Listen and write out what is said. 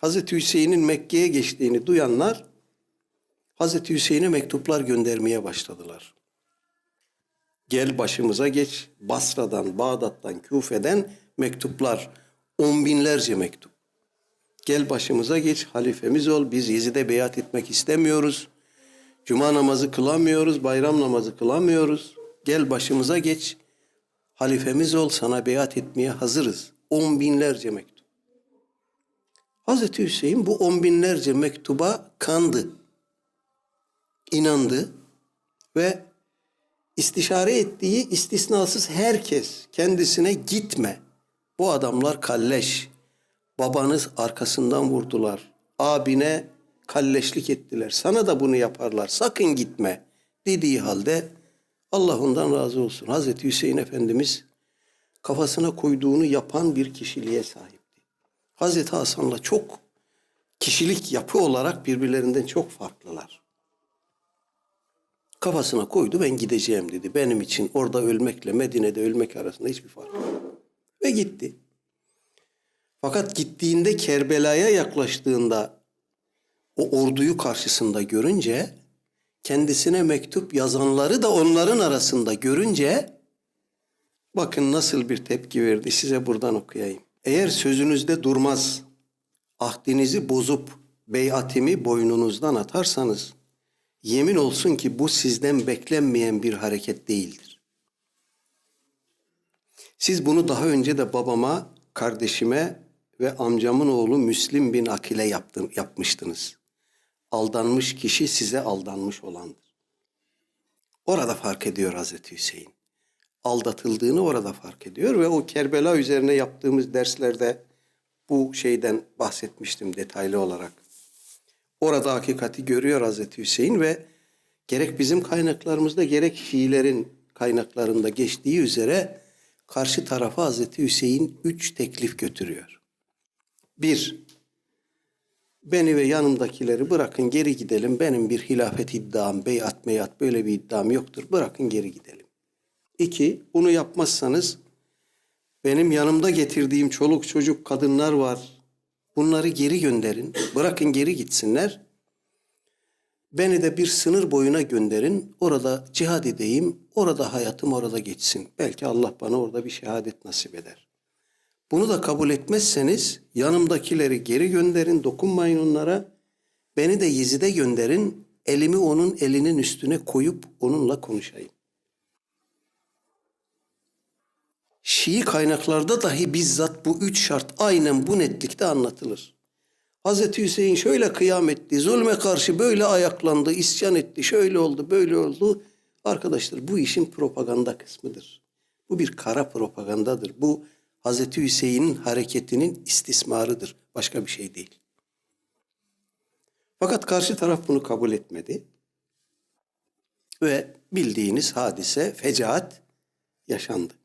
Hazreti Hüseyin'in Mekke'ye geçtiğini duyanlar Hazreti Hüseyin'e mektuplar göndermeye başladılar. Gel başımıza geç. Basra'dan, Bağdat'tan, Küfe'den mektuplar. On binlerce mektup. Gel başımıza geç, halifemiz ol. Biz Yezid'e beyat etmek istemiyoruz. Cuma namazı kılamıyoruz, bayram namazı kılamıyoruz. Gel başımıza geç, halifemiz ol, sana beyat etmeye hazırız. On binlerce mektup. Hazreti Hüseyin bu on binlerce mektuba kandı. inandı ve istişare ettiği istisnasız herkes kendisine gitme. Bu adamlar kalleş. Babanız arkasından vurdular. Abine kalleşlik ettiler. Sana da bunu yaparlar. Sakın gitme dediği halde Allah ondan razı olsun. Hazreti Hüseyin Efendimiz kafasına koyduğunu yapan bir kişiliğe sahipti. Hazreti Hasan'la çok kişilik yapı olarak birbirlerinden çok farklılar. Kafasına koydu ben gideceğim dedi. Benim için orada ölmekle Medine'de ölmek arasında hiçbir fark yok. Ve gitti. Fakat gittiğinde Kerbela'ya yaklaştığında o orduyu karşısında görünce kendisine mektup yazanları da onların arasında görünce bakın nasıl bir tepki verdi size buradan okuyayım. Eğer sözünüzde durmaz, ahdinizi bozup beyatimi boynunuzdan atarsanız yemin olsun ki bu sizden beklenmeyen bir hareket değildir. Siz bunu daha önce de babama, kardeşime ve amcamın oğlu Müslim bin Akil'e yaptın, yapmıştınız. Aldanmış kişi size aldanmış olandır. Orada fark ediyor Hazreti Hüseyin. Aldatıldığını orada fark ediyor ve o Kerbela üzerine yaptığımız derslerde bu şeyden bahsetmiştim detaylı olarak. Orada hakikati görüyor Hazreti Hüseyin ve gerek bizim kaynaklarımızda gerek Şiilerin kaynaklarında geçtiği üzere karşı tarafa Hazreti Hüseyin üç teklif götürüyor. Bir, beni ve yanımdakileri bırakın geri gidelim. Benim bir hilafet iddiam, beyat meyat böyle bir iddiam yoktur. Bırakın geri gidelim. İki, bunu yapmazsanız benim yanımda getirdiğim çoluk çocuk kadınlar var. Bunları geri gönderin. Bırakın geri gitsinler. Beni de bir sınır boyuna gönderin. Orada cihad edeyim. Orada hayatım orada geçsin. Belki Allah bana orada bir şehadet nasip eder. Bunu da kabul etmezseniz yanımdakileri geri gönderin. Dokunmayın onlara. Beni de Yezid'e gönderin. Elimi onun elinin üstüne koyup onunla konuşayım. Şii kaynaklarda dahi bizzat bu üç şart aynen bu netlikte anlatılır. Hazreti Hüseyin şöyle kıyam etti, zulme karşı böyle ayaklandı, isyan etti, şöyle oldu, böyle oldu. Arkadaşlar bu işin propaganda kısmıdır. Bu bir kara propagandadır. Bu Hazreti Hüseyin'in hareketinin istismarıdır. Başka bir şey değil. Fakat karşı taraf bunu kabul etmedi. Ve bildiğiniz hadise, fecaat yaşandı.